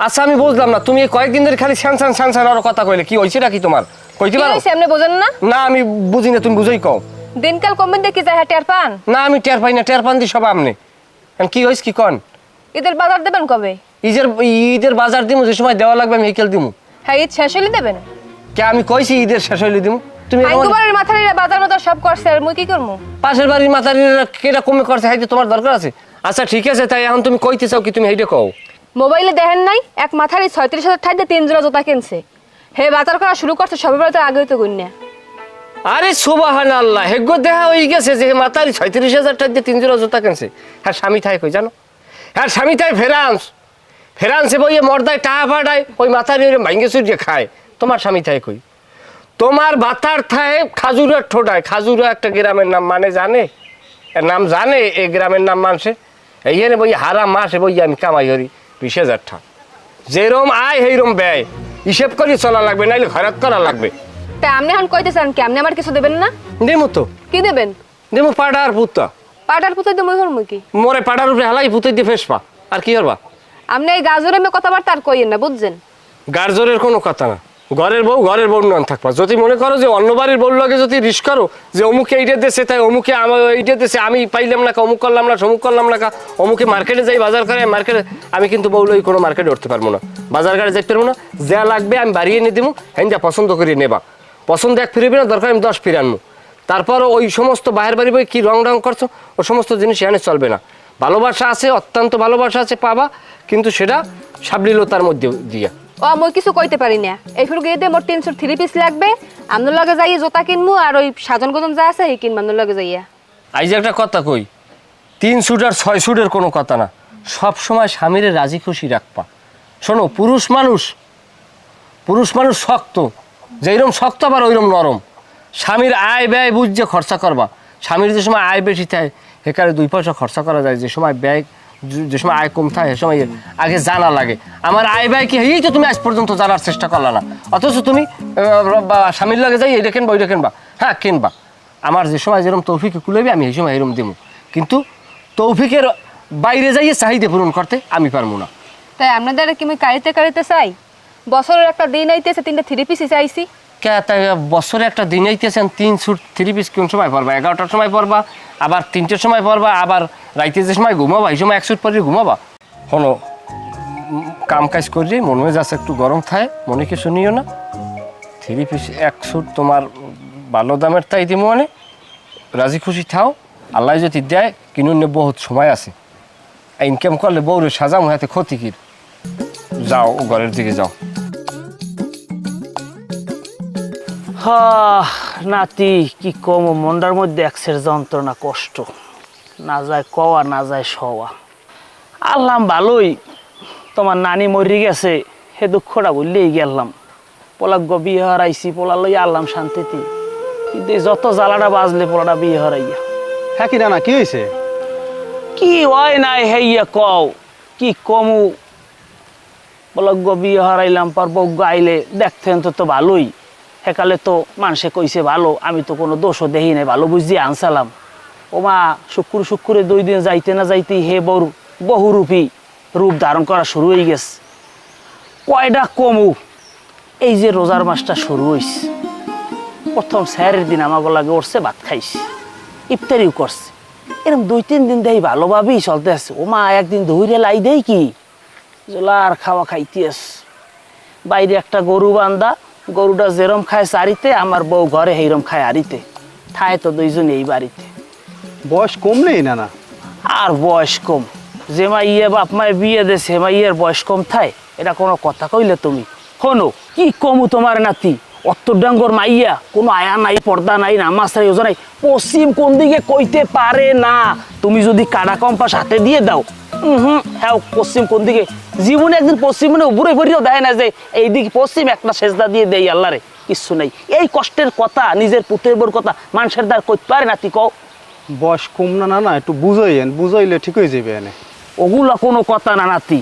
আচ্ছা আমি বুঝলাম না। তুমি কয়েকদিন ধরে খালি স্যান স্যান স্যান স্যান আরও কথা কইলে। কি হয়েছে নাকি তোমার? কইতে পারো? আপনি বোঝেন না? না আমি বুঝি না তুমি বুঝেই কও। দিনকাল কমবেন দেখি যায় টের পান? না আমি টের পাই না টের পান দি সব আমনে। এখন কি হয়েছে কি কন? ঈদের বাজার দেবেন কবে? ঈদের ঈদের বাজার দিমু যে সময় দেওয়া লাগবে আমি হেকেল দিমু। হ্যাঁ ঈদ শেষ হলে দেবেন? কে আমি কইছি ঈদের শেষ হইলে দিমু। তুমি এমন- আইগুবারের মাথার এরা বাজার মাজার সব করছে আর মুই কি করব পাশের বাড়ির মাথার কেটা কমে করছে হাইতে তোমার দরকার আছে? আচ্ছা ঠিক আছে তাই এখন তুমি কইতে চাও কি তুমি হেইটা কও? মোবাইলে দেখেন নাই, এক মাথার এই ছয়ত্রিশ হাজার ঠাইতে তিন জোতা কিনছে। হে, বাজার করা শুরু করছে সবাই বেলা তো আগে তো গুন্যা আরে সুবাহান আল্লাহ হেগ্য দেখা হয়ে গেছে যে মাতারি ছয়ত্রিশ হাজার দিয়ে তিন জোড়া জুতা কিনছে। হ্যাঁ স্বামী থাই কই, জানো? হ্যাঁ স্বামী থাই ফেরান্স। ফেরান্সে বইয়ে মর্দায় টাকা ফাটায় ওই মাথার ওই ভাঙ্গে চুরিয়ে খায়। তোমার স্বামী থাই কই? তোমার বাতার থায় খাজুরের ঠোঁটায়। খাজুরা একটা গ্রামের নাম মানে জানে? নাম জানে? এই গ্রামের নাম মানছে? এইখানে বই হারা মাসে বই আমি কামাই করি। বিশ হাজার টাকা যেরম আয় সেইরম ব্যয়। হিসেব করে চলা লাগবে নাইলে খরচ করা লাগবে। তা আপনি এখন কইতেছেন কি আপনি আমার কিছু দেবেন না? দেবো তো। কি দেবেন? দেবো পাড়ার আর পাড়ার পুতা দেবো মই কি? মোরে পাড়ার উপরে হালাই পুঁতে দিয়ে ফেসপা। আর কি করবা? আপনি এই গাজরের মে কথাবার্তা আর কইেন না বুঝছেন? গাজরের কোনো কথা না। ঘরের বউ ঘরের বউ নন থাকবা। যদি মনে করো যে অন্য বাড়ির বউ লাগে যদি রিস করো, যে অমুকে এইটা দেশে তাই অমুকে আমার এইটা দেশে আমি পাইলাম না অমুক করলাম না, সমুক করলাম না অমুকে মার্কেটে যাই, বাজার করে, মার্কেটে আমি কিন্তু বউলই কোনো মার্কেটে উঠতে পারব না। বাজার ঘাটে যাইতে পারব না। যা লাগবে আমি বাড়িয়ে নিয়ে দিব হ্যাঁ যা পছন্দ করে নেবা। পছন্দ এক ফিরবি না দরকার, আমি দশ ফিরে আনব তারপর ওই সমস্ত বাহির বাড়ি বই কী রং রং করছ, ও সমস্ত জিনিস এখানে চলবে না। ভালোবাসা আছে, অত্যন্ত ভালোবাসা আছে, পাবা, কিন্তু সেটা সাবলীলতার মধ্যে দিয়া। ও, মই কিছু কইতে পারি না। এই ফুরু গিয়ে মোট তিনশো থ্রি পিস লাগবে। আপনার লগে যাই জোতা কিনবো আর ওই সাজন গজন যা আছে এই কিনবো আপনার লগে যাইয়া। আই যে একটা কথা কই তিন সুট আর ছয় সুটের কোনো কথা না। সব সময় স্বামীরে রাজি খুশি রাখবা। শোনো, পুরুষ মানুষ পুরুষ মানুষ শক্ত। যেইরকম শক্ত, আবার ওইরম নরম। স্বামীর আয় ব্যয় বুঝছে খরচা করবা। স্বামীর যে সময় আয় বেশি থাকে সেখানে দুই পয়সা খরচা করা যায়। যে সময় ব্যয় যে- সময় আয় কম থাকে সময় আগে জানা লাগে। আমার আয় ব্যয় কি এই তো তুমি আজ পর্যন্ত জানার চেষ্টা করলা না। অথচ তুমি স্বামীর লাগে যাই, এটা কিনবা, ওইটা কিনবা। হ্যাঁ কিনবা। আমার যে সময় যেরকম তৌফিকে কুলেবি আমি এই সময় এরম দিব কিন্তু তৌফিকের বাইরে যাইয়ে চাহিদা পূরণ করতে আমি পারব না। তাই আপনাদের কি আমি কাড়িতে কাড়িতে চাই? বছরের একটা দিন আইতেছে, তিনটা থ্রি পিসই চাইছি বছরে একটা দিন আইতেছেন তিন সুট থ্রি পিস কোন সময় পরবা? এগারোটার সময় পরবা, আবার তিনটের সময় পরবা, আবার রাইতে যে সময় ঘুমাবা, এই সময় এক সুট পরে ঘুমাবা? হলো কাম কাজ করি, মনে হয় যাচ্ছে একটু গরম থাকে, মনে কিছু নিও না। থ্রি পিস এক সুট তোমার ভালো দামের তাই দিব মানে। রাজি খুশি থাও, আল্লাহ যদি দেয় কিনু কিনুন বহুত সময় আছে। ইনকাম করলে বউরে সাজাম, হাতে ক্ষতি কির যাও, ঘরের দিকে যাও। নাতি কি কম মন্ডার মধ্যে একসের যন্ত্রণা কষ্ট। না যায় কওয়া না যায় সওয়া। আল্লাম ভালোই তোমার নানি মরি গেছে হে দুঃখটা বললেই গেলাম। পোলাগ্য বিয়ে হারাইছি পোলা লই আল্লাম শান্তিতে। কিন্তু যত জ্বালাটা বাজলে পোলাটা বিয়ে হারাইয়া। হ্যাঁ কি না কি হয়েছে কি হয় নাই হেইয়া কও কি কমু? বলজ্ঞ বিয়ে হারাইলাম পর বজ্ঞ আইলে দেখতেন তো তো ভালোই। সেকালে তো মানুষে কইছে ভালো, আমি তো কোনো দোষও দেখি নাই, ভালো বুঝিয়ে আনসালাম। ও মা শুক্র শুক্রে দুই দিন যাইতে না যাইতে হে বড় বহুরূপী রূপ ধারণ করা শুরু হয়ে গেছে। কয়টা কমু? এই যে রোজার মাসটা শুরু হইছে। প্রথম স্যারের দিন আমাকে লাগে উঠছে ভাত খাইছে, ইফতারিও করছে। এরকম দুই তিন দিন দেই ভালোভাবেই চলতে আছে ও মা একদিন ধৈর্য লাই দেই কি? জোলার খাওয়া খাইতে আস বাইরে একটা গরু বান্ধা গরুটা যেরম খায় চারিতে আমার বউ ঘরে সেইরম খায় আরিতে। ঠায় তো দুইজন এই বাড়িতে। বয়স কম নেই না না আর বয়স কম। যে মা ইয়ে বাপ মায় বিয়ে দেছে সে মা ইয়ের বয়স কম থায়। এটা কোনো কথা কইলে তুমি? শোনো কি কমু তোমার নাতি? অত্তর ডাঙ্গর মাইয়া কোনো আয়া নাই পর্দা নাই নামাজ নাই ওজা নাই। পশ্চিম কোন দিকে কইতে পারে না? তুমি যদি কাটা কম্পাস হাতে দিয়ে দাও হুম হ্যাঁ পশ্চিম কোন দিকে? জীবনে একদিন পশ্চিম মানে উপরে ভরিও দেয় না যে এই দিকে পশ্চিম একটা সেজদা দিয়ে দেই আল্লাহরে কিচ্ছু নাই। এই কষ্টের কথা নিজের পুত্রের বোর কথা মানুষের দ্বার করতে পারে নাতি কও। বয়স কম না না না একটু বুঝাইয়েন বুঝাইলে ঠিক হয়ে যাবে এনে। ওগুলা কোনো কথা না নাতি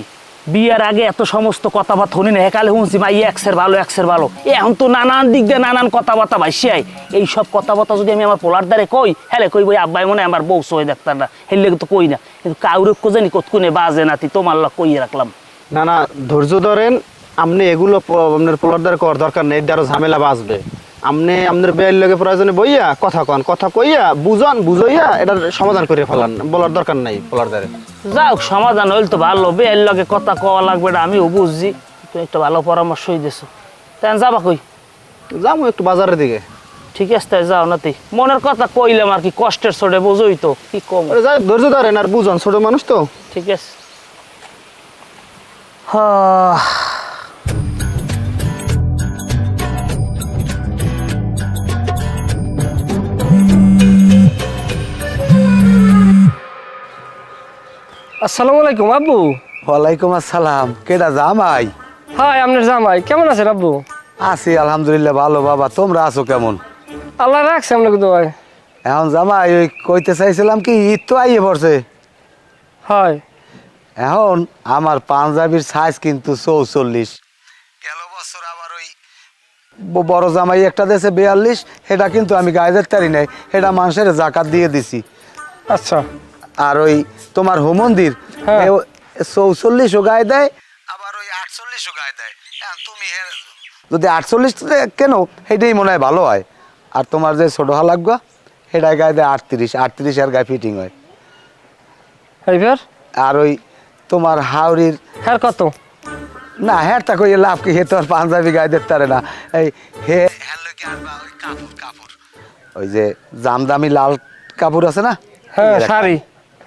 বিয়ের আগে এত সমস্ত কথাবার্তা শুনি না। হেকালে শুনছি মা ই এক্সের ভালো এক্সের ভালো। এখন তো নানান দিক দিয়ে নানান কথাবার্তা ভাইসিয়াই এই সব কথাবার্তা যদি আমি আমার পোলার দ্বারে কই হ্যাঁ কই বই আব্বাই মনে আমার বউ সই দেখতাম না। হেললে তো কই না। কিন্তু কাউরে কো জানি কতক্ষণে বাজে নাতি, তোমার লাগ কই রাখলাম। না না, ধৈর্য ধরেন আপনি এগুলো আপনার আপনার পোলারদার কর দরকার নেই আরও ঝামেলা বাঁচবে। আপনি আপনার বেয়ের লগে প্রয়োজনে বইয়া কথা কন কথা কইয়া বুঝান বুঝাইয়া এটার সমাধান করে ফেলান। বলার দরকার নাই পোলারদারে। যাও সমাধান হইল তো ভালো বেয়ের লগে কথা কওয়া লাগবে এটা আমিও বুঝছি তুমি একটা ভালো পরামর্শই দিছো তাই যাবা কই? যাব একটু বাজারের দিকে। ঠিক আছে তাই যাও নাতি। মনের কথা কইলাম আর কি কষ্টের ছোটে বোঝই তো কি কম। আরে যাই ধৈর্য ধরেন আর বুঝান ছোট মানুষ তো। ঠিক আছে। হ্যাঁ আসসালামু আলাইকুম আব্বু। ওয়ালাইকুম আসসালাম। কেডা জামাই? হাই আপনার জামাই। কেমন আছেন আব্বু? আছি আলহামদুলিল্লাহ ভালো বাবা। তোমরা আছো কেমন? আল্লাহ রাখছে আপনাকে দোয়াই এখন জামাই ওই কইতে চাইছিলাম কি ঈদ তো আইয়ে পড়ছে। হয়। এখন আমার পাঞ্জাবির সাইজ কিন্তু চৌচল্লিশ। গেল বছর আবার ওই ব- বড় জামাই একটা দেশে বিয়াল্লিশ সেটা কিন্তু আমি গায়ে দিতে পারি নাই সেটা মানুষের জাকাত দিয়ে দিছি। আচ্ছা। আর ওই তোমার হোমন্দির হ্যাঁ। চৌচল্লিশও গায়ে দেয় আবার ওই আটচল্লিশও গায়ে দেয়। তুমি হে- যদি আটচল্লিশ কেন? সেটাই মনে হয় ভালো হয়। আর তোমার যে ছোটো হা লাগবা সেটাই গায়ে দেয় আটত্রিশ আটত্রিশ আর গায়ে ফিটিং হয়। এইবার? আর ওই তোমার হাওড়ির হ্যাঁ কত? না হ্যাঁ তা কই লাভ কি হে তো আর পাঞ্জাবি গায়ে দিতে পারে না। এই হে হ্যাঁ ওই যে জামদামি লাল কাপড় আছে না? হ্যাঁ শাড়ি।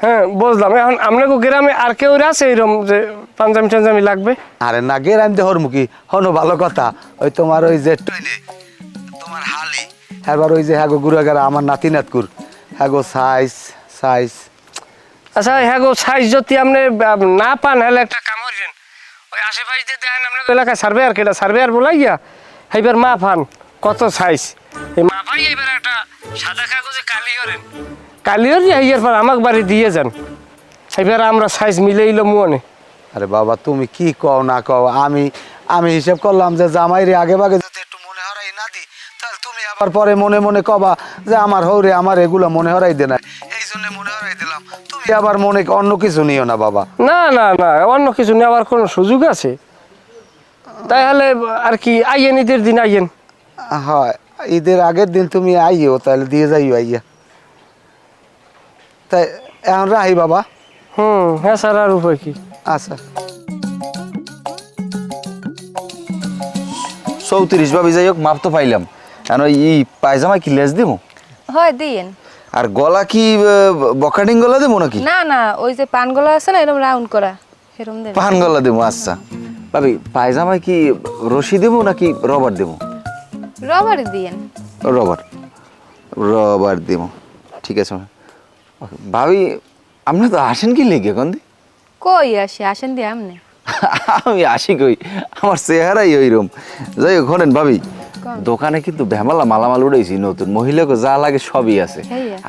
হ্যাঁ বুঝলাম। এখন আপনাকে গ্রামে আর কেউ আছে এরকম যে পাঞ্জাবি টাঞ্জাবি লাগবে? আরে না গেরাম দেহর মুখী হনো ভালো কথা। ওই তোমার ওই যে টইনে তোমার হালি এবার ওই যে হ্যাগো গুড়াগারা আমার নাতি নাতকুর। হ্যাগো সাইজ সাইজ আচ্ছা হ্যাঁ গো সাইজ যদি আপনি না পান হলে একটা কাম করেন। ওই আশেপাশে যে দেখেন আপনার এলাকায় সার্ভেয়ার কেটা সার্ভেয়ার বলাইয়া এইবার মা পান কত সাইজ এই মা পাই এবার একটা সাদা কাগজে কালি করেন। কালি হরি এইয়ার পর আমাকে বাড়ি দিয়ে যান। এবার আমরা সাইজ মিলেইল মনে। আরে বাবা তুমি কি কও না কও? আমি আমি হিসাব করলাম যে জামাই রে আগে ভাগে যদি একটু মনে হরাই না দি তাহলে তুমি আবার পরে মনে মনে কবা যে আমার হৌরে আমার এগুলো মনে হরাই দে না এই জন্য মনে হরাই দিলাম। তুমি আবার মনে অন্য কিছু নিও না বাবা। না না না অন্য কিছু নেওয়ার কোনো সুযোগ আছে? তাহলে আর কি আইয়েন ঈদের দিন আইয়েন। হয় ঈদের আগের দিন তুমি আইও তাহলে দিয়ে যাইও আইয়া। তাই এখন রাহি বাবা। হুম হ্যাঁ স্যার আর উপায় কি? আচ্ছা। চৌত্রিশ ভাবি যাই হোক মাপ তো পাইলাম। কেন ই পায়জামা কি লেস দিব হয় দিয়েন। আর গলা কি বকাটিং গলা দেবো নাকি? না না ওই যে পানগুলো আছে না এরকম রাউন্ড করা এরকম দেবে পান গলা দেবো আচ্ছা। ভাবি পায়জামায় কি রশি দেবো নাকি রবার দেবো রবারই দিয়েন। রবার। রবার দেবো ঠিক আছে ভাবি আপনি তো আসেন কি লেগে কন্দি কই আসি? আসেন দিয়ে আমনে। আমি আসি কই? আমার চেহারাই ওইরকম। যাই হোক শোনেন ভাবি দোকানে কিন্তু ভ্যামালা মালামাল উড়াইছি নতুন। মহিলাকে যা লাগে সবই আছে।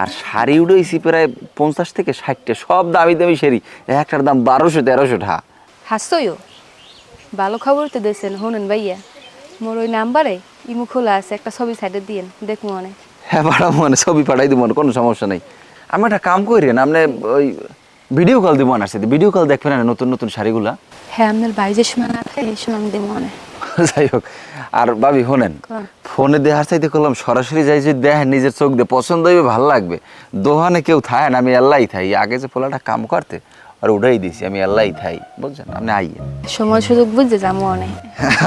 আর শাড়ি উড়াইছি প্রায় পঞ্চাশ থেকে ষাটটা। সব দামি দামি শাড়ি। একটার দাম বারোশো তেরোশো টাকা। হাসছইও ভালো খবর তো দিয়েছেন শুনুন ভাইয়া। মোর ওই নাম্বারে ইমু খোলা আছে একটা ছবি সাইডে দিয়েন। দেখব অনেক। হ্যাঁ পাঠাবো মানে ছবি পাঠাই দিব কোনো সমস্যা নেই। আমি একটা কাম করি না আপনি ওই ভিডিও কল দিব না সাথে ভিডিও কল দেখবেন না নতুন নতুন শাড়িগুলা? হ্যাঁ আপনার বাড়ি যে সময় না থাকে এই সময় আমি দেবো অনেক যাই হোক আর ভাবি শোনেন? ফোনে দেখার চাইতে করলাম সরাসরি যাই যদি দেখেন নিজের চোখ দিয়ে পছন্দ হইবে ভালো লাগবে। দোহানে কেউ থায় না আমি আল্লাহ থাই। আগে যে পোলাটা কাম করতে আর উঠাই দিছি আমি আল্লাহ থাই বুঝছেন? আপনি আইয়ে সময় সুযোগ বুঝতে যাব অনেক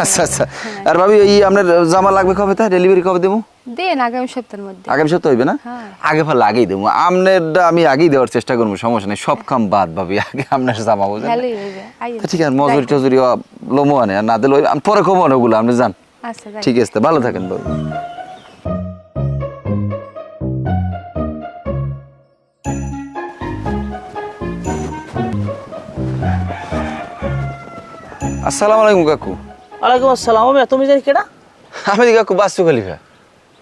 আচ্ছা আচ্ছা। আর ভাবি এই আপনার জামা লাগবে কবে তা ডেলিভারি কবে দেবো দেন আগামী সপ্তাহের মধ্যে। আগামী সপ্তাহ হইবে না? হ্যাঁ। আগে ভালো আগেই দেবো আপনারটা আমি আগেই দেওয়ার চেষ্টা করব সমস্যা নেই। সব কাম বাদ ভাবি আগে আপনার জামা আইয়েন। তা ঠিক আছে মজুরি টজুরি লোমো আনে আর না দিলে পরে কমো ওগুলো আপনি যান। আচ্ছা ঠিক আছে ভালো থাকেন বাবু আসসালামু আলাইকুম কাকু। ওয়ালাইকুম আসসালাম। ওমে তুমি জানি কেডা? আমি কাকু বাস্তু খলিফা।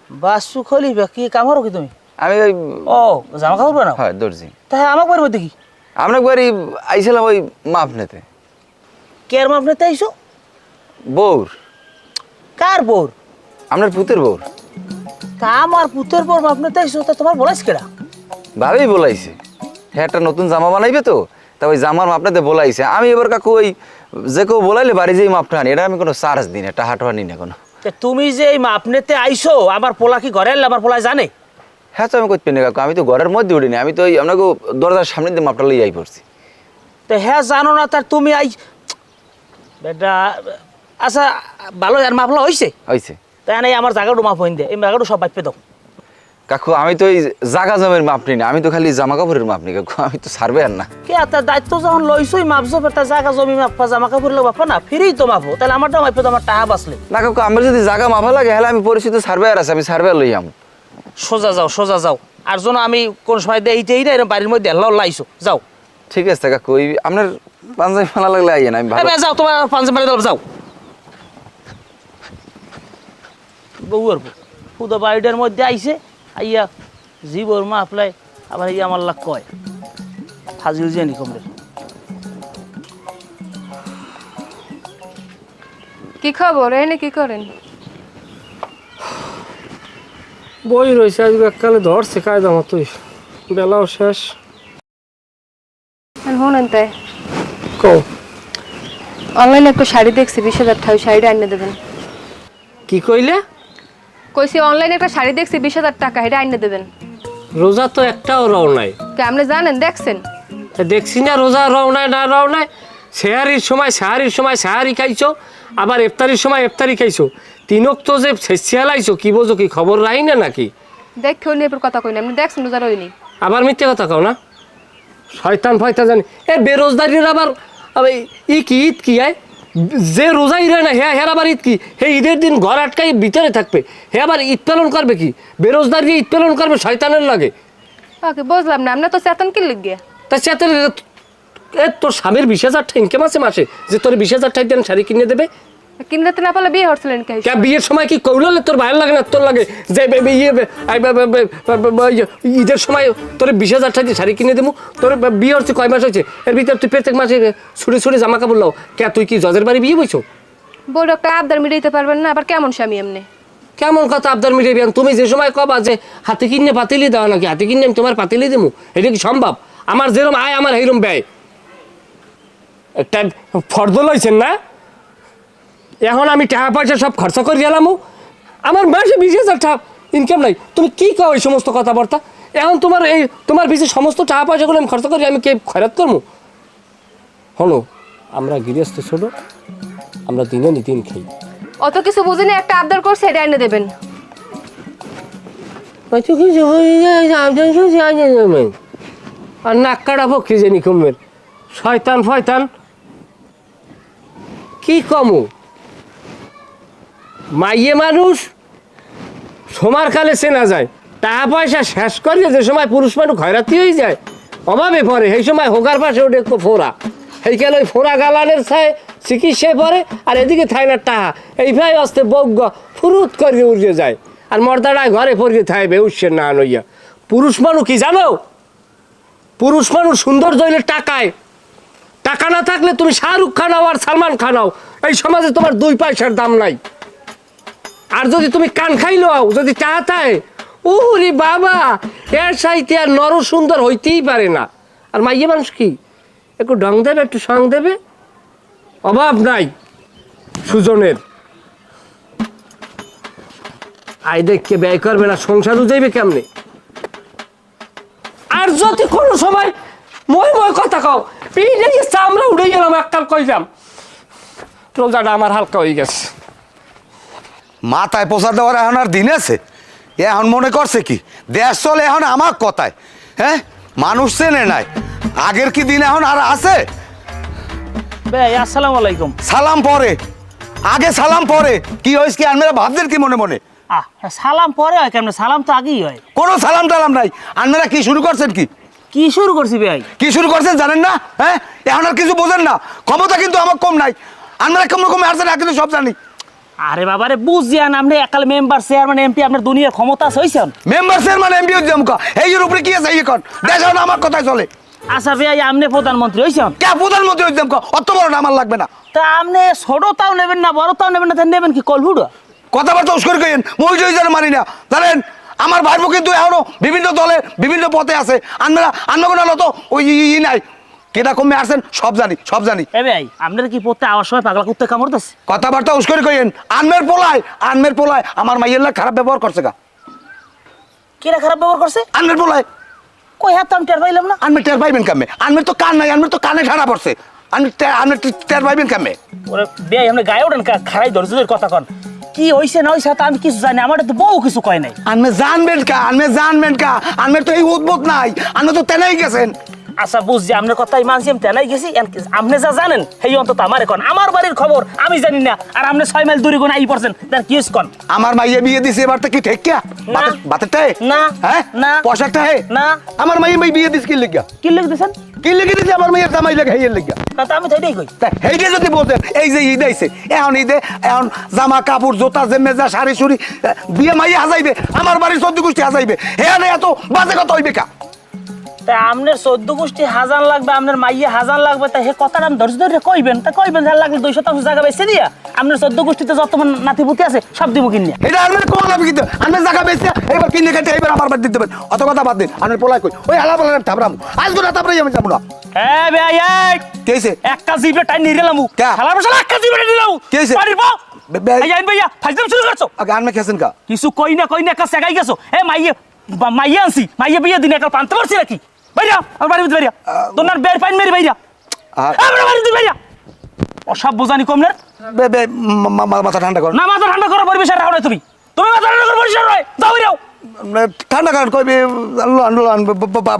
বাসু খলিফা? কি কাম করো কি তুমি? আমি ওই ও জামা কাপড় বানাও? হয় দর্জি। তাই আমাকে মধ্যে কি আপনার বাড়ি আইছিলাম ওই মাপ নিতে কেয়ার মাপ নিতে আইসো বউর। কার বোর আপনার পুতের বউর। তা আমার পুতের বোর মাপ নিতে আইসো তা তোমার বলাইছ কেডা? ভাবেই বলাইছে। হ্যাঁ একটা নতুন জামা বানাইবে তো তা ওই জামার আপনাদের বলাইছে। আমি এবার কাকু ওই যে কেউ বলাইলে বাড়ি যেই মাপটা আনি। এটা আমি কোনো চার্জ দিই না টাহা টাহা নিই না কোনো। তুমি যে এই মাপ নিতে আইসো আমার পোলা কি ঘরে আমার পোলা জানে? হ্যাঁ তো আমি করতে না কাকু আমি তো ঘরের মধ্যে উঠিনি আমি তো ওই আপনাকে দরজার সামনে দিয়ে মাপটা লইয়াই পড়ছি। তো হ্যাঁ জানো না তার তুমি আই বেটা আচ্ছা ভালো আর মাপলা হয়েছে হয়েছে তাই আমার জায়গাটা মাপ হইন দে এই জায়গাটা সব বাইপে দাও। কাকু আমি তো ওই জাগা জমের মাপ নিই না আমি তো খালি জামা কাপড়ের মাপ নিই কাকু আমি তো সার্ভে আর না। কে তার দায়িত্ব যখন লইছই মাপছো তার জাগা জমি মাপা জামা কাপড় মাপা না ফিরেই তো মাপো তাহলে আমারটা মাপে তো আমার টাকা বাঁচলে। না কাকু আমার যদি জাগা মাপা লাগে হলে আমি পরিচিত সার্ভে আর আছে আমি সার্ভে লই আম। সোজা যাও সোজা যাও। আর যেন আমি কোন সময় দিয়ে এইটাই না এরকম বাড়ির মধ্যে হেল্লাও লাইছো। যাও। ঠিক আছে কাকু ওই আপনার পাঞ্জাবি ফালা লাগলে আইয়েন আমি ভালো যাও তোমার পাঞ্জাব দাও যাও। বউয়ের পুদো বাড়িটার মধ্যে আইছে আইয়া জীবর মা আপলাই আবার ইয়া আমার লাগ কয়। ফাজিল জানি কমরে কি খবর? এনে কি করেন? বই রয়েছে আজকে এককালে ধরছে কায়দা মতোই। বেলাও শেষ। শুনেন তাই। কও। অনলাইনে একটা শাড়ি দেখছি বিশ হাজার শাড়িটা আনিয়ে দেবেন। কি কইলে? কইছি অনলাইনে একটা শাড়ি দেখছি বিশ হাজার টাকা এটা আনিয়ে দেবেন। রোজা তো একটাও রও নাই। কে আপনি জানেন দেখছেন? দেখছি না রোজা রও নাই না রও নাই। সেহারির সময় সেহারির সময় সেহারি খাইছো আবার ইফতারির সময় ইফতারি খাইছো। তিনক তো যে শেষিয়ালাইছো কি বোঝো কি খবর রাই না নাকি? দেখেও নিয়ে এরপর কথা কই না। আপনি দেখছেন রোজা রইনি? আবার মিথ্যে কথা কও না। শয়তান ফয়তান জানি। এ বেরোজগারির আবার আবার ই কি ঈদ কি আয়? যে রোজা ইরে না হ্যাঁ হ্যাঁ আবার ঈদ কি? হে ঈদের দিন ঘর আটকাই ভিতরে থাকবে। হে আবার ঈদ পালন করবে কি? বেরোজগারি ঈদ পালন করবে শয়তানের লাগে। ওকে বুঝলাম না আমরা তো চেতন কি লিখিয়ে তা চেতন তোর স্বামীর বিশ হাজার ঠেঙ্কে মাসে মাসে যে তোর বিশ হাজার ঠাই দেন শাড়ি কিনে দেবে কিনতে না পারলে বিয়ে হচ্ছিলেন কে কে বিয়ের সময় কি কৌলালে তোর ভালো লাগে না? তোর লাগে যে ইয়ে ঈদের সময় তোর বিশ হাজার টাকা শাড়ি কিনে দেবো তোর বিয়ে হচ্ছে কয় মাস হয়েছে? এর ভিতরে তুই প্রত্যেক মাসে ছুটে ছুটে জামা কাপড় লাও। কে তুই কি জজের বাড়ি বিয়ে বইছো? বড় একটা আবদার মিটাইতে পারবেন না আবার কেমন স্বামী এমনি? কেমন কথা আবদার মিটাইবি? তুমি যে সময় কবা যে হাতে কিনে পাতিলি দাও নাকি হাতে কিনে আমি তোমার পাতিলি দেবো এটা কি সম্ভব? আমার যেরম আয় আমার সেইরম ব্যয়। একটা ফর্দ লইছেন না? এখন আমি টাকা পয়সা সব খরচা করে গেলাম আমার মাসে বিশ হাজার টাকা ইনকাম নাই। তুমি কি কও এই সমস্ত কথাবার্তা? এখন তোমার এই তোমার পিছিয়ে সমস্ত টাকা পয়সাগুলো আমি খরচা করি আমি কে খয়রাত করব হলো আমরা গৃহস্থ ছোট আমরা দিনে নি দিন খাই। অত কিছু বুঝিনি একটা আবদার করছে এটা এনে দেবেন। কিছু আবদার আর নাক কাটা পক্ষে জানি কমের শয়তান ফয়তান। কি কমু? মাইয়ে মানুষ, সমার কালে চেনা যায়। টাকা পয়সা শেষ করে যে সময় পুরুষ মানুষ খয়রাতি হয়ে যায়, অভাবে পড়ে। সেই সময় হোকার পাশে ওটা একটু ফোরা এই কেন ওই ফোরা গালানের ছায় চিকিৎসায় পড়ে আর এদিকে থাই না টাহা। এই ভাই আসতে বজ্ঞ ফুরুত করে উড়িয়ে যায়। আর মর্দাটায় ঘরে পড়ে থাকবে উৎসের না নইয়া পুরুষ মানুষ কি জানো? পুরুষ মানুষ সুন্দর জইলে টাকায়। টাকা না থাকলে তুমি শাহরুখ খান হও আর সালমান খান হও। এই সমাজে তোমার দুই পয়সার দাম নাই। আর যদি তুমি কান খাইলো আও, যদি চাহাতায় উরি বাবা, এর সাইতে আর নর সুন্দর হইতেই পারে না। আর মাইয়ে মানুষ কি? একটু ডং দেবে, একটু সং দেবে? অভাব নাই, সুজনের। আই দেখকে ব্যয় করবে না, সংসার উজাইবে কেমনে? আর যদি কোনো সময় মই মই কথা কও পিঠে চামড়া উড়ে গেলাম, এককাল কইলাম, রোজাটা আমার হালকা হয়ে গেছে। মাথায় পোষা দেওয়ার এখন আর দিন আছে। এখন মনে করছে কি? দেশ চলে এখন আমার কথায়। হ্যাঁ? মানুষ চেনে নাই। আগের কি দিন এখন আর আছে? ভাই আসসালামু আলাইকুম। সালাম পরে। আগে সালাম পরে। কি হয়েছে কি? আনমেরা ভাবদের কি মনে মনে? আহ সালাম পরে হয় কেমন? সালাম তো আগেই হয়। কোনো সালাম টালাম নাই। আনমেরা কি শুরু করছেন কি? কি শুরু করছি ভাই? কি শুরু করছেন জানেন না? হ্যাঁ? এখন আর কিছু বোঝেন না। ক্ষমতা কিন্তু আমার কম নাই। আনমেরা কেমন কমে আসছেন আর কিন্তু সব জানি। আরে বাবারে বুঝিয়ান আপনি একাল মেম্বার চেয়ারম্যান এমপি আপনার দুনিয়ার ক্ষমতা হইছেন? মেম্বার চেয়ারম্যান এমপি জমকা এই এর উপরে কি আছে? এই কর। দেশ এখন আমার কথায় চলে। আচ্ছা ভাই আপনি প্রধানমন্ত্রী হইছেন? কে প্রধানমন্ত্রী হইতাম অত বড় না আমার লাগবে না। তা আপনি ছোটটাও নেবেন না বড়টাও নেবেন না নেবেন কি? কলহুডা কথাবার্তা উস্কর কইেন মই জয় যেন মানি না। জানেন আমার ভাইবো কিন্তু এখনও বিভিন্ন দলে বিভিন্ন পথে আছে। আমরা আন্নগোনা তো ওই ই নাই। কেটা কমে আসেন? সব জানি সব জানি। এ ভাই আপনার কি পড়তে আওয়ার সময় পাগলা কুত্তে কামড়তেছে কথাবার্তা উস্করে কইেন আনমের পোলায় আনমের পোলায় আমার মাইয়ের লাগে খারাপ ব্যবহার করছে গা। কিরা খারাপ ব্যবহার করছে? আনমের পোলায়। কই হাত আমি টের পাইলাম না। আনমের টের পাইবেন কামে আনমের তো কান নাই আনমের তো কানে ঠাড়া পড়ছে। আনমের টে- টের পাইবেন কামে ওরে বেয়াই আপনি গায়ে ওঠেন খাড়াই ধরছে কথা কন। কি হইছে না হইছে আমি কিছু জানি আমার তো বউ কিছু কয় নাই। আনমে জানবেন কা আনমে জানবেন কা। আনমের তো এই উদ্বোধ নাই। আনমে তো তেনাই গেছেন। আচ্ছা বুঝছি আপনার কথাই মানছি আমি তেলাই গেছি আপনি যা জানেন সেই অন্তত আমার এখন। আমার বাড়ির খবর আমি জানি না আর আপনি ছয় মাইল দূরে কোন আই পড়ছেন তার কি কন? আমার মাইয়ে বিয়ে দিছে এবার তো কি ঠিক কিয়া? না। হ্যাঁ না। আমার মাইয়ে মাই বিয়ে দিছে কি কি লিখ দিছেন? কি লিখে দিছে আমার মাইয়ের লাগে লিগা? আমি কই। তা যদি বলতেন এই যে ঈদ আইছে এখন ঈদে এখন জামা কাপড় জোতা যে মেজা শাড়ি সুড়ি আহ, বিয়ে মাইয়ে হাজাইবে আমার বাড়ির চোদ্দ গোষ্ঠী হাজাইবে হে না এত বাজে কথা হইবে কা? তা আপনার চোদ্দ গোষ্ঠী হাজার লাগবে আপনার মাইয়ে হাজার লাগবে তা হে কথাটা আমি ধৈর্য ধরে কইবেন তা কইবেন যা লাগলে দুই শতাংশ জায়গা বেছে দিয়া আপনার চোদ্দ গোষ্ঠীতে যত নাতিপুতি আছে সব দিব কিনিয়া এটা আর মানে কোন আমি কিন্তু আমি জায়গা বেচতে এবার কিনে কেটে এবার আমার বাড়ি দিতে অত কথা বাদ দিন আমি পোলাই কই ওই থাবরাম আজ গোটা তারপরে আমি যাব না। হ্যাঁ এই! কেছে একটা জিবে টাইম নিয়ে গেলাম খেলার বসে একটা জিবে টাইম নিলাম কে হইছে? বাড়ির বউ। বে- বে- এই আইন ভাইয়া ফাজলাম শুরু করছ? আগে আনমে খেয়েছেন কা? কিছু কই না কই না সেগাই গেছো। এ মাইয়ে মাইয়ে আনছি। মাইয়ে বিয়ে দিনে একটা পানতে পারছি নাকি? বাইরা আমার বের পাইন মেরি বাইরা। আমার বাইরা। অসব বোঝানি মাথা ঠান্ডা কর। না মাথা ঠান্ডা করো পরিবেশ রাখো না তুমি। তুমি মাথা ঠান্ডা করো পরিবেশ রাখো যাও বাইরাও ঠান্ডা কারণ কইবে লন লন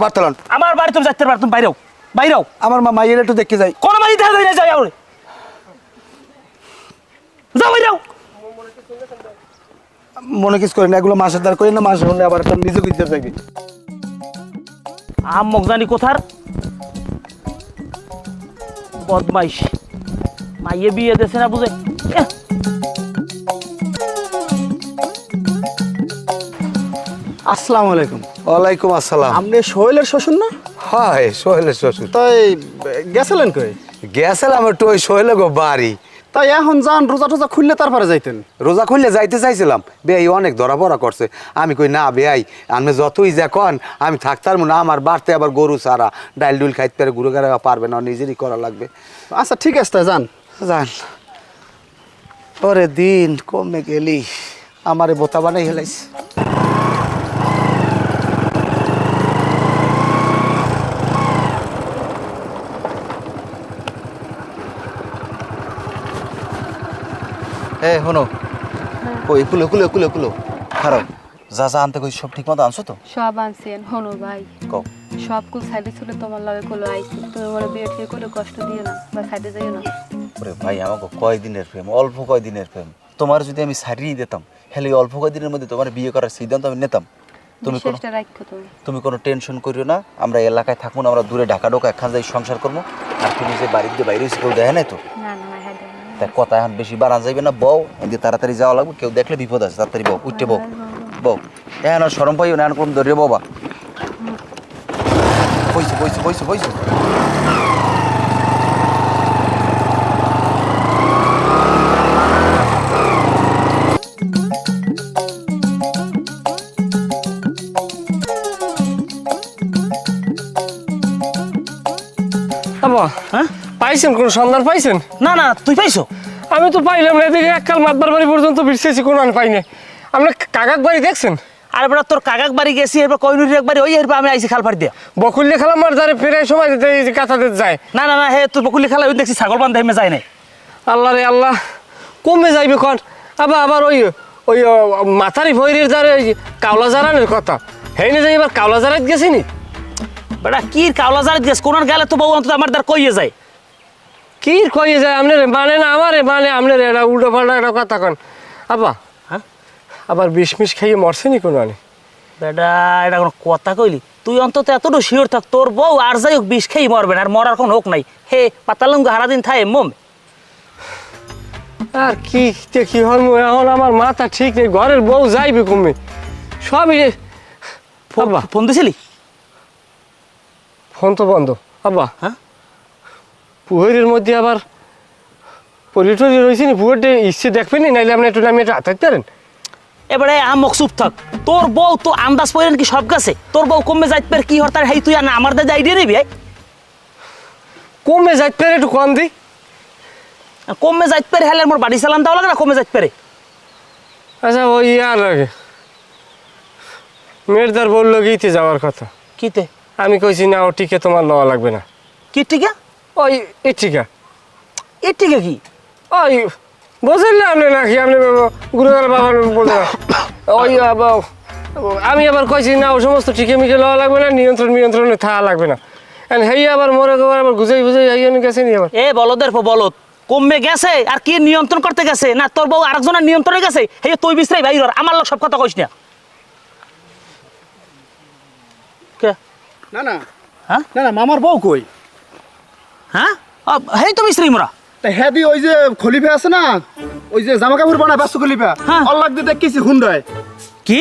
বার্তালন। আমার বাড়ি তুমি যাইতে পারো তুমি বাইরাও। বাইরাও। আমার মা মাইয়ের একটু দেখতে যাই। কোন বাড়ি দেখা যায় না যাই আউরে। যাও বাইরাও মনে কিছু করি না এগুলো মাসের দ্বার করি না মাস হলে আবার নিজে কিনতে চাইবি আম মগজানি কোথার? বদমাইশ। মাইয়ে বিয়ে দেছে না বুঝে? আসসালামু আলাইকুম। ওয়ালাইকুম আসসালাম। আপনি সোহেলের শ্বশুর না? হয় সোহেলের শ্বশুর। তাই গেছিলেন কই? গেছিলাম একটু ওই সোহেলে গো বাড়ি। তাই এখন যান রোজা টোজা খুললে তারপরে যাইতেন। রোজা খুললে যাইতে চাইছিলাম। বেয়াই অনেক ধরা পড়া করছে। আমি কই না বেয়াই আমি যতই যা কন আমি থাকতাম না আমার বাড়তে আবার গরু সারা ডাইল ডুল খাইতে পারে গুরু গাড়া পারবে না নিজেরই করা লাগবে। আচ্ছা ঠিক আছে তাই যান। জান ওরে দিন কমে গেলি আমারে বোতা বানাই হেলাইছে এ শোনো। কুলো কুলো কুলো কুলো খারাপ। যা যা আনতে কই সব আনছো তো? সব আনছেন হনো ভাই। কও। সব কুল সাইডে ছিল তোমার লগে কোলো আইছি। তুমি আমার বিয়ে ঠিক করে কষ্ট দিও না বা সাইডে যাইও না। ওরে ভাই আমাকে কয় দিনের প্রেম? অল্প কয় দিনের প্রেম? তোমার যদি আমি সারিয়ে দিতাম হেলে অল্প কয় দিনের মধ্যে তোমার বিয়ে করার সিদ্ধান্ত আমি নিতাম। তুমি কোনো তুমি। কোনো টেনশন করিও না আমরা এলাকায় থাকব না আমরা দূরে ঢাকা ঢোকা একখান যাই সংসার করব। আর তুমি যে বাড়িতে বাইরে এসে কেউ দেখে নাই তো? না না তাই কথা এখন বেশি বাড়া যাইবে না, বউ। এদিকে তাড়াতাড়ি যাওয়া লাগবে, কেউ দেখলে বিপদ আছে, তাড়াতাড়ি বউ উঠতে বউ বউ। এখন সরম পাইও না এখন কোন ধরিয়ে বাবা বইছে বইছে বইছে বইছে। পাইছেন? কোন সন্ধান পাইছেন? না না তুই পাইছো? আমি তো পাইলাম না এদিকে এককাল মাতবার বাড়ি পর্যন্ত বিরছেছি কোনো আমি পাই না কাকাক বাড়ি দেখছেন? আরে বেটা তোর কাকাক বাড়ি গেছি এরপর কইনুরি একবারে ওই এরপর আমি আইছি খালপাড়ি দিয়া। বকুল্লে খেলাম আর যারে ফেরাই সময় দিতে এই যে কাঁথা দিতে যায়। না না না হে তোর বকুলি খেলা ওই দেখছি ছাগল বান্ধা হেমে যায় নাই। আল্লাহ রে আল্লাহ কমে যাইবে কন? আবার আবার ওই ওই মাথারি ভৈরের যারে ওই কাওলা জারানের কথা। হেই না যাই এবার কাওলা জারাত গেছি নি বেটা কি কাওলা জারে দিস কোনার গেলে তো বউ অন্তত আমার দ্বার কইয়ে যায়। কি কয়ে যায় আপনার মানে না আমারে মানে আপনার এটা উল্টো পাল্টা একটা কথা কন। আবা হ্যাঁ? আবার বিষ মিষ খাইয়ে মরছে নি কোনো আনি? বেটা এটা কোনো কথা কইলি? তুই অন্তত এতটুকু শিওর থাক তোর বউ আর যাই হোক বিষ খেয়ে মরবে না আর মরার কোনো হোক নাই। হে পাতালঙ্গ হারাদিন থায় মম। আর কি কি হল এখন আমার মাথা ঠিক নেই ঘরের বউ যাইবে কমে। সবই আব্বা। ফোন দিছিলি? ফোন তো বন্ধ। আব্বা। হ্যাঁ? পুহরের মধ্যে আবার পলিটরি রয়েছে নি পুহরটা ইচ্ছে দেখবেন নি নাইলে আপনি একটু নামিয়ে একটু হাতাইতে পারেন। এবারে আমক চুপ থাক। তোর বউ তো আন্দাজ পড়েন কি সব গাছে? তোর বউ কমে যাইতে পারে কি হর তার হেই তুই না আমার দাদা আইডিয়া নিবি এই? কমে যাইতে পারে একটু কম দি। কমে যাইতে পারে হেলে মোর বাড়ি চালান দেওয়া লাগে না কমে যাইতে পারে? আচ্ছা ওই আর লাগে মেয়েদার বলল গিয়েতে যাওয়ার কথা। কিতে? আমি কইছি না ও টিকে তোমার লওয়া লাগবে না। কি টিকা? ওই এ টিকা এ টিকা কি? ওই বুঝলেন না আপনি নাকি আপনি গুরুগার বাবার ওই আমি আবার কইছি না ও সমস্ত টিকে মিকে লওয়া লাগবে না নিয়ন্ত্রণ নিয়ন্ত্রণে থাকা লাগবে না। এখন হেই আবার মরে গেবার আবার গুজাই বুঝাই হাইয়ানি গেছে নি আবার। এ বলদের বলদ। কমে গেছে আর কি নিয়ন্ত্রণ করতে গেছে? না তোর বউ আরেকজনের নিয়ন্ত্রণে গেছে? হে তুই বিশ্রাই ভাই আমার লোক সব কথা কইস না। কে? না না। হ্যাঁ না না মামার বউ কই? হ্যাঁ? তো মোরা হ্যাঁ ওই যে খলিফা আছে না ওই যে জামা কাপড় বানায় ব্যস্ত খলিফা। অল্লাহ দিয়ে দেখতেছি হুন্ডায়। কি?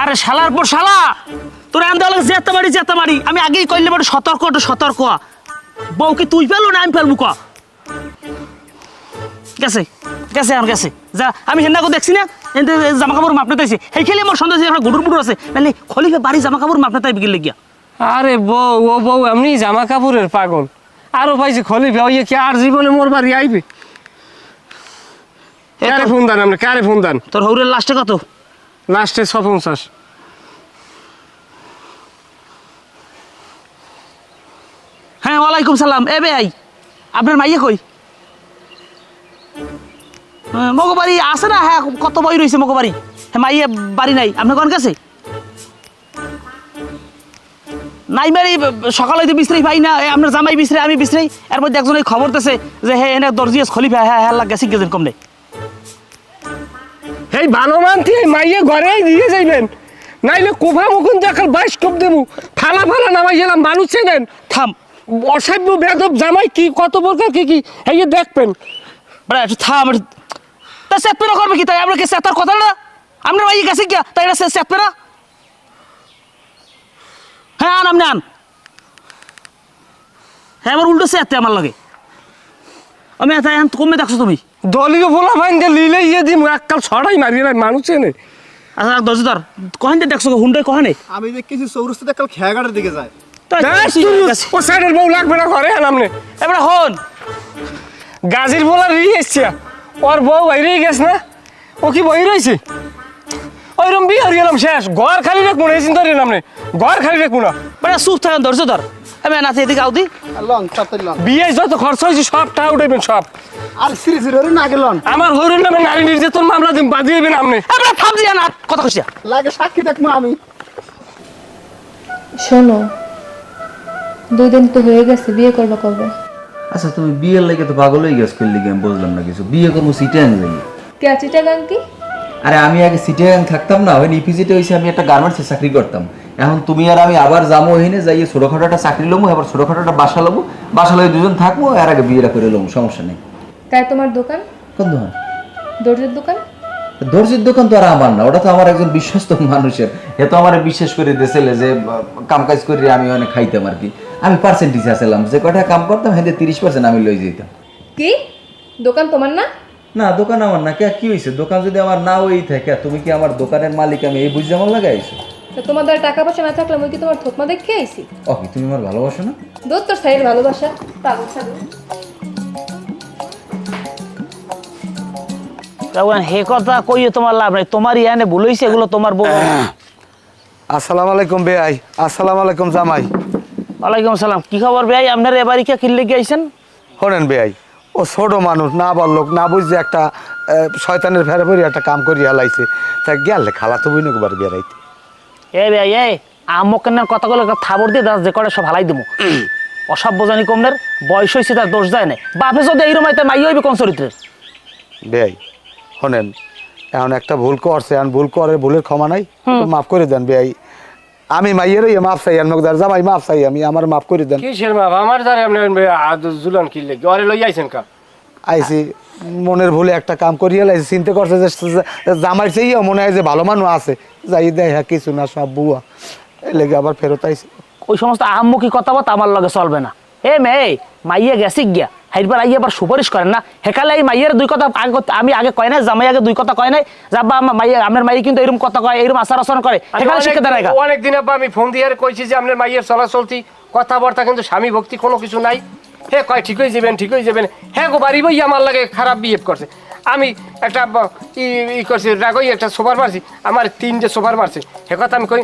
আরে শালার পর শালা তোর যেতে মারি যেতে মারি। আমি আগেই কইলে বড় সতর্ক ওটা সতর্ক। বউ কি তুই ফেলো না আমি ফেলব ক? গেছে গেছে আর গেছে। যা আমি হেন্দাকে দেখছি না জামা কাপড় মাপনে তাইছে। সেই খেলে আমার সন্দেহ গুডুর আছে। মানে খলিফে বাড়ি জামা কাপড় মাপনে তাই বিকেলে গিয়া। আরে বউ ও বউ এমনি জামা কাপড়ের পাগল। আরও পাইছে খলি ভাইয়ে কি আর জীবনে মোর বাড়ি আইবে? কারে ফোন দান আপনি কারে ফোন দান? তোর হৌরের লাস্টে কত? লাস্টে ছ পঞ্চাশ হ্যাঁ ওয়ালাইকুম সালাম। এ আই আপনার মাইয়ে কই? মগবাড়ি আছে না? হ্যাঁ কত বই রয়েছে মগবাড়ি? হ্যাঁ মাইয়ে বাড়ি নাই। আপনার কোন কাছে? নাই মারি সকালে তো বিশ্রাই পাই না আপনার জামাই বিশ্রাই আমি বিশ্রাই এর মধ্যে একজন এই খবর দিছে যে হ্যাঁ এনে দর্জিয়াস খলিফা হ্যাঁ হ্যাঁ লাগ গেছে গেছেন কম নেই এই মানতি এই মাইয়ে ঘরেই দিয়ে যাইবেন। নাইলে কোভা মুকুন দেখাল বাইশ কোপ দেবো। ফালা ফালা নামাই গেলাম মানুষ চেনেন থাম। অসাধ্য বেদব জামাই কি কত প্রকার কি কি এই যে দেখবেন। বড় একটু থাম তা সেতপে না করবে কি? তাই আমরা কি সেতার কথা না? আপনার মাইয়ে গেছে কি তাই এটা সেতপে না হ্যাঁ আন আপনি আন হ্যাঁ আমার উল্টো সেতে আমার লাগে। আমি তাই আন কমে দেখছ তুমি। দলীয় ফোলা ফাইন দিয়ে লিলে ইয়ে দিম এককাল ছড়াই মারি না মানুষ চেনে আচ্ছা দরজাদার কহেন দিয়ে দেখছ হুন্ডাই কহেনে। আমি দেখতেছি চৌরাস্তাতে কাল খেয়াঘাটের দিকে যায়। ও সাইডের বউ লাগবে না ঘরে আন আপনি এবার হন। গাজির বলা রি এসছে। ওর বউ বাইরেই গেছ না? ও কি বই রয়েছে? ওইরকম বিয়ে হারিয়ে শেষ। ঘর খালি রাখব না এই চিন্তা করিলাম না ঘর খালি রাখব না। বড় সুখ থাকেন ধৈর্যধর আমি নাতে এদিকে আউদি লন তাড়াতাড়ি লন। বিয়ে যত খরচ হয়েছে সব টাকা উঠাইবেন সব। আর সিরি সিরি হরে না গেলন আমার হরির নামে নারী নির্যাতন মামলা দিন বাদিয়েবেন আপনি। এবার থামজি না কথা কইছিয়া লাগে সাক্ষী দেখব আমি। শোনো দুই দিন তো হয়ে গেছে বিয়ে করবা কবে? আচ্ছা তুমি বিয়ের লেগে তো পাগল হয়ে গেছো করলি আমি বুঝলাম না কিছু। বিয়ে করব সিটিয়াং যাই ক্যাচিটা গান কি? আরে আমি আগে সিটিয়াং থাকতাম না ওই ইপিজিতে হয়েছে আমি একটা গার্মেন্টসে চাকরি করতাম। এখন তুমি আর আমি আবার যাব ওইখানে যাই ছোটখাটো একটা চাকরি লমু আবার ছোটখাটো একটা বাসা লবো বাসা লই দুজন থাকব এর আগে বিয়েটা করে লমু সমস্যা নেই। তাই তোমার দোকান? কোন দোকান? দর্জির দোকান? দর্জির দোকান তো আর আমার না ওটা তো আমার একজন বিশ্বস্ত মানুষের। এ তো আমার বিশ্বাস করে দিয়েছিল যে কাম কাজ করে আমি অনেক খাইতাম আর কি। আমি পার্সেন্টেজ আসলাম যে কটা কাম করতাম হেঁটে তিরিশ পার্সেন্ট আমি লই যেতাম কি? দোকান তোমার না? না দোকান আমার না কে কি হয়েছে দোকান যদি আমার না ওই থাকে তুমি কি আমার দোকানের মালিক? আমি এই বুঝতে আমার লাগাইছো তো তোমার দ্বারা টাকা পয়সা না থাকলে আমি কি তোমার থতমা দেখে আইছি? ও কি তুমি আমার ভালোবাসো না? দোর তোর সাইয়ের ভালোবাসা। পাগল ছাগল। তখন হে কথা কইও তোমার লাভ নাই। তোমার ইয়ানে ভুল হইছে এগুলো তোমার বউ। আসসালামু আলাইকুম বেআই আসসালামু আলাইকুম জামাই। ওয়ালাইকুম সালাম। কি খবর ভাই? আপনার এবারে কে কিনলে গিয়েছেন শোনেন বেআই ও ছোট মানুষ না বললোক না বুঝছে একটা শয়তানের ফেরে ফেরে একটা কাম করিয়া লাইছে। তাই গেলে খালা তো বইনক বার বেড়াইতে? এ ভাই এ আমক কেনার কথাগুলো থাবর দিয়ে দাস যে করে সব হালাই দেবো অসভ্য জানি কমনের বয়স হয়েছে তার দোষ যায় না বাপে যদি এইরকম হয় মাই হইবে কোন চরিত্রের বেআই শোনেন এখন একটা ভুল করছে এখন ভুল করে ভুলের ক্ষমা নাই। মাফ করে দেন বেআই আমি মাইয়ের ইয়ে মাফ চাই মগদার জামাই মাফ চাই আমি আমার মাফ করে দেন। কিসের মা আমার দ্বারা আপনি আদ- জুলন কিনলে ঘরে লই আইছেন কা? আইসি মনের ভুলে একটা কাম করিয়া লাইছি চিন্তা করছে যে জামাই চেয়েও মনে হয় যে ভালো মানুষ আছে। যাই দেয় হ্যাঁ কিছু না সব বুয়া। এই লেগে আবার ফেরত আইসি ওই সমস্ত আহাম্মুখী কথাবার্তা আমার লগে চলবে না। এ মেয়ে মাইয়ে গেছি গিয়া। হাইবার আইয়ে আবার সুপারিশ করেন না? হেকালে এই মাইয়ের দুই কথা আগে আমি আগে কয় নাই জামাই আগে দুই কথা কয় নাই। যাবা আমার মাইয়ে আপনার মাইয়ে কিন্তু এরকম কথা কয় এরকম আচার আচরণ করে। হেকালে শিখে দেয় অনেক দিন আব্বা আমি ফোন দিয়ে কইছি যে আপনার মাইয়ের চলাচলতি কথাবার্তা কিন্তু স্বামী ভক্তি কোনো কিছু নাই। হে কয় ঠিকই যাবেন ঠিক হয়ে যাবেন। হ্যাঁ গো বাড়ি বই আমার লাগে খারাপ বিহেভ করছে। আমি একটা ই ই করছি রাগই একটা সোফার মারছি আমার তিনটে সোফার মারছে। হে কথা আমি কই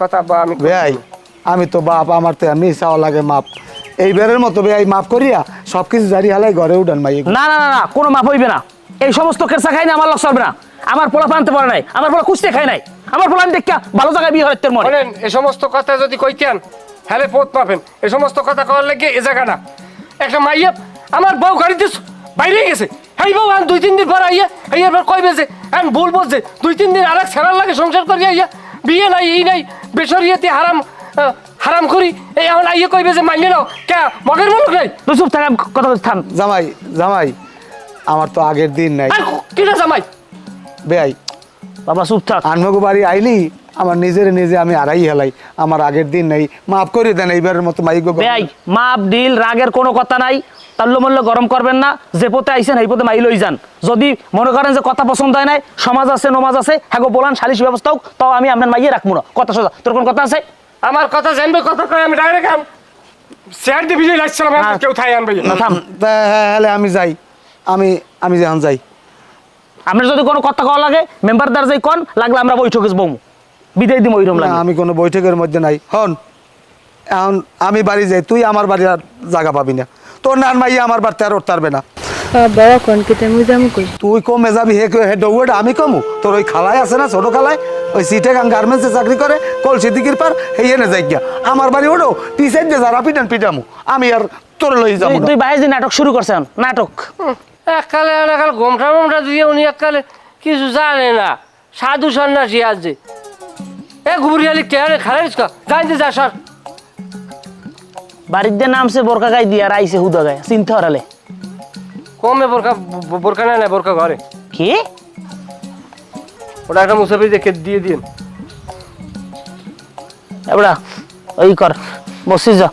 কথা বা আমি বেয়াই আমি তো বাপ আমার তো আমি চাওয়া লাগে মাপ। এইবারের মতো বেয়াই মাফ করিয়া সব কিছু জারি হালাই ঘরে উঠান মাই না না না না কোনো মাপ হইবে না। এই সমস্ত কেরসা খাই না আমার লস চলবে না। আমার পোলা পানতে পারে নাই আমার পোলা কুস্তে খাই নাই। আমার পোলা আমি দেখা ভালো জায়গায় বিয়ে হচ্ছে মনে। বলেন এ সমস্ত কথা যদি কইতেন হ্যালে পোত পাবেন এ সমস্ত কথা কওয়ার লাগে এ জায়গাটা একটা মাইয়া আমার বউ গাড়িতে বাইরে গেছে। এই বউ আর দুই তিন দিন পর আইয়া এই এবার কই বেজে? এখন ভুল বলছে দুই তিন দিন আরেক ছেড়ার লাগে সংসার করিয়া আইয়া বিয়ে নাই এই নাই বেসরিয়াতে হারাম হারাম করি? এই এখন আইয়া কই বেজে মাইনে নাও। কে? মগের মুলুক নাই? তুই চুপ থাক আমি কথা বলছি, থাম। জামাই জামাই আমার তো আগের দিন নাই। আর কিনা জামাই? বেয়াই বাবা চুপ থাক। আনমগো বাড়ি আইলি আমার নিজের নিজে আমি আড়াই হেলাই। আমার আগের দিন নাই। মাফ করে দেন এইবারের মতো মাইক বেয়াই মাপ ডিল রাগের কোনো কথা নাই। তাল্লো মল্ল গরম করবেন না। যে পথে আইছেন এই পথে মাই লই যান। যদি মনে করেন যে কথা পছন্দ হয় নাই সমাজ আছে নমাজ আছে হ্যাঁ বলান সালিশ ব্যবস্থা হোক তাও আমি আপনার মাইয়ে রাখব না। কথা সোজা তোর কোন কথা আছে? আমার কথা জানবে কথা কয় আমি ডাইরেক্ট আম স্যার দিয়ে ভিজে লাগছিলাম হ্যাঁ। কেউ থাই আনবে না থাম। হলে আমি যাই। আমি আমি যখন যাই। আপনার যদি কোনো কথা কওয়া লাগে মেম্বার দ্বার যাই কন লাগলে আমরা বৈঠকে বমু বিদায় দিম ওইরকম লাগে। আমি কোনো বৈঠকের মধ্যে নাই। হন এখন আমি বাড়ি যাই তুই আমার বাড়ি আর জায়গা পাবি না। তোর নান মাইয়া আমার বাড়িতে আর উঠতে পারবে না। বাবা মুই কই? তুই কমে যাবি হে হে ডৌটা আমি কমু? তোর ওই খালায় আছে না ছোট খালায়? ওই সিটে গান গার্মেন্টসে চাকরি করে কলসি দিকির পার হেই এনে যাই গিয়া। আমার বাড়ি ওঠো টি সাইড যে যারা পিটান পিটামু। আমি আর তোর লই যাব তুই- বাইরে যে নাটক শুরু করছেন নাটক। এককালে একাল ঘোমটা মোমটা দিয়ে উনি এককালে কিছু জানে না। সাধু সন্ন্যাসী আছে এ ঘুরিয়ালি টেহারে খারাইস কা? জানতে যা সর। বাড়ির দিয়ে নামছে বোরকা গাই দিয়ে আর আইসে হুদা গায়ে চিনতে হরালে। কমে বোরকা বোরকা নেয় না বোরকা ঘরে। কি? ওটা একটা মুসাফির দেখে দিয়ে দিন। এবড়া ওই কর বসে যা।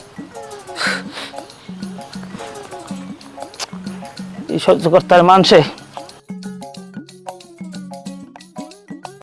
এই সহ্য করতে মানছে